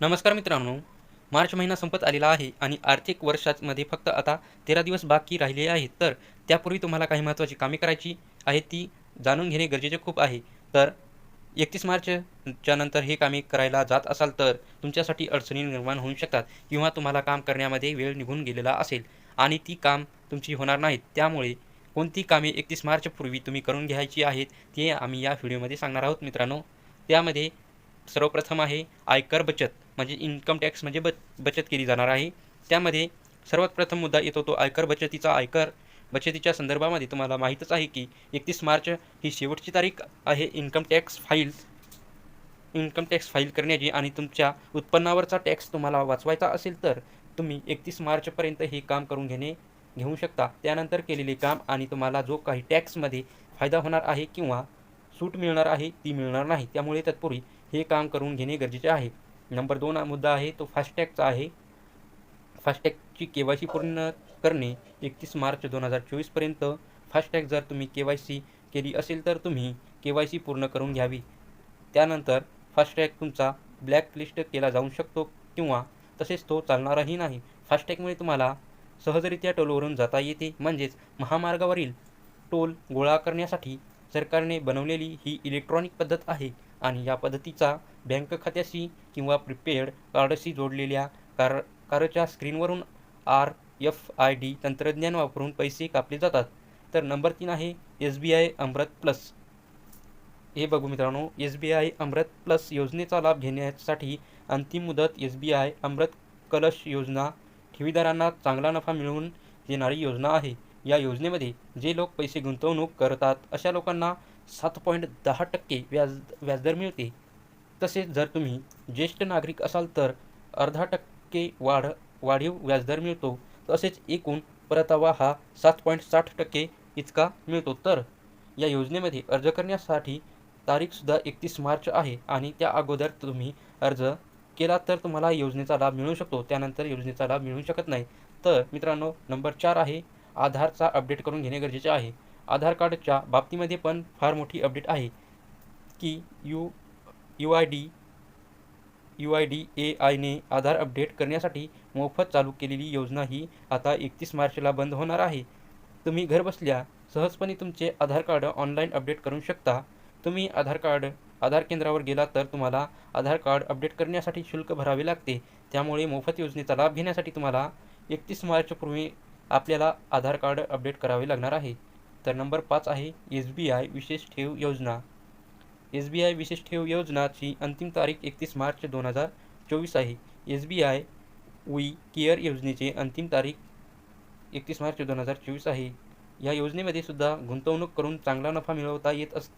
नमस्कार मित्रांनो मार्च महिना संपत आलेला आहे आणि आर्थिक वर्षामध्ये फक्त आता तेरा दिवस बाकी राहिले आहेत. तर त्यापूर्वी तुम्हाला काही महत्त्वाची कामे करायची आहेत ती जाणून घेणे गरजेचे खूप आहे. तर एकतीस मार्चच्या नंतर हे कामे करायला जात असाल तर तुमच्यासाठी अडचणी निर्माण होऊ शकतात किंवा तुम्हाला काम करण्यामध्ये वेळ निघून गेलेला असेल आणि ती काम तुमची होणार नाहीत. त्यामुळे कोणती कामे एकतीस मार्चपूर्वी तुम्ही करून घ्यायची आहेत ते आम्ही या व्हिडिओमध्ये सांगणार आहोत मित्रांनो. त्यामध्ये सर्वप्रथम आहे आयकर बचत. म्हणजे इन्कम टॅक्स म्हणजे ब बचत केली जाणार आहे. त्यामध्ये सर्वात प्रथम मुद्दा येतो तो आयकर बचतीचा आयकर. बचतीच्या संदर्भामध्ये तुम्हाला माहीतच आहे की एकतीस मार्च ही शेवटची तारीख आहे. Income tax file income tax file करण्याची आणि तुमच्या उत्पन्नावरचा टॅक्स तुम्हाला वाचवायचा असेल तर तुम्ही एकतीस मार्चपर्यंत हे काम करून घेणे घेऊ शकता. त्यानंतर केलेले काम आणि तुम्हाला जो काही टॅक्समध्ये फायदा होणार आहे किंवा सूट मिळणार आहे ती मिळणार नाही. त्यामुळे तत्पूर्वी हे काम करून घेणे गरजेचे आहे. नंबर दोन मुद्दा आहे तो फास्टॅगचा आहे. फास्टॅगची के वाय सी पूर्ण करणे एकतीस मार्च दोन हजार चोवीसपर्यंत फास्टॅग जर तुम्ही के वाय सी केली असेल तर तुम्ही के वाय सी पूर्ण करून घ्यावी. त्यानंतर फास्टॅग तुमचा ब्लॅकलिस्ट केला जाऊ शकतो किंवा तसेच तो चालणारही नाही. फास्टॅगमुळे तुम्हाला सहजरित्या टोलवरून जाता येते. म्हणजेच महामार्गावरील टोल गोळा करण्यासाठी सरकारने बनवलेली ही इलेक्ट्रॉनिक पद्धत आहे. आणि या पद्धतीचा बँक खात्याशी किंवा प्रिपेड कार्डशी जोडलेल्या कार कारच्या स्क्रीनवरून आर एफ आय डी तंत्रज्ञान वापरून पैसे कापले जातात. तर नंबर तीन आहे S B I Amrit plus. हे बघू मित्रांनो S B I Amrit plus योजनेचा लाभ घेण्यासाठी अंतिम मुदत एस बी आय अमृत कलश योजना ठेवीदारांना चांगला नफा मिळवून देणारी योजना आहे. या योजनेमध्ये जे लोक पैसे गुंतवणूक करतात अशा लोकांना सात पॉईंट दहा टक्के व्याज व्याजदर मिळते. तसेच जर तुम्ही ज्येष्ठ नागरिक असाल तर अर्धा टक्के वाढ वाढीव व्याजदर मिळतो. तसेच एकूण परतावा हा सात पॉईंट साठ टक्के इतका मिळतो. तर या योजनेमध्ये अर्ज करण्यासाठी तारीखसुद्धा एकतीस मार्च आहे आणि त्या अगोदर तुम्ही अर्ज केला तर तुम्हाला योजनेचा लाभ मिळू शकतो. त्यानंतर योजनेचा लाभ मिळू शकत नाही. तर मित्रांनो नंबर चार आहे. आधारचा अपडेट करून घेणे गरजेचे आहे. आधार कार्डच्या बाबतीमध्ये पण फार मोठी अपडेट आहे की U U I D U I D A आयने Aadhaar update करण्यासाठी मोफत चालू केलेली योजना ही आता एकतीस मार्चला बंद होणार आहे. तुम्ही घरबसल्या सहजपणे तुमचे आधार कार्ड ऑनलाईन अपडेट करू शकता. तुम्ही आधार कार्ड आधार केंद्रावर गेला तर तुम्हाला आधार कार्ड अपडेट करण्यासाठी शुल्क भरावे लागते. त्यामुळे मोफत योजनेचा लाभ घेण्यासाठी तुम्हाला एकतीस मार्चपूर्वी आपल्याला आधार कार्ड अपडेट करावे लागणार आहे. तर नंबर पाच आहे एस बी आय विशेष ठेव योजना. एस बी आय विशेष ठेव योजनाची अंतिम तारीख एकतीस मार्च दोन हजार चोवीस आहे. S B I we care योजनेची अंतिम तारीख एकतीस मार्च दोन हजार चोवीस आहे. या योजनेमध्ये सुद्धा गुंतवणूक करून चांगला नफा मिळवता येत अस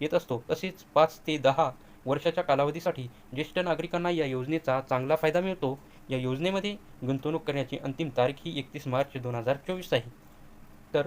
येत असतो. तसेच पाच ते दहा वर्षाच्या कालावधीसाठी ज्येष्ठ नागरिकांना या योजनेचा चांगला फायदा मिळतो. या योजनेमध्ये गुंतवणूक करण्याची अंतिम तारीख ही एकतीस मार्च दोन हजार चोवीस आहे. तर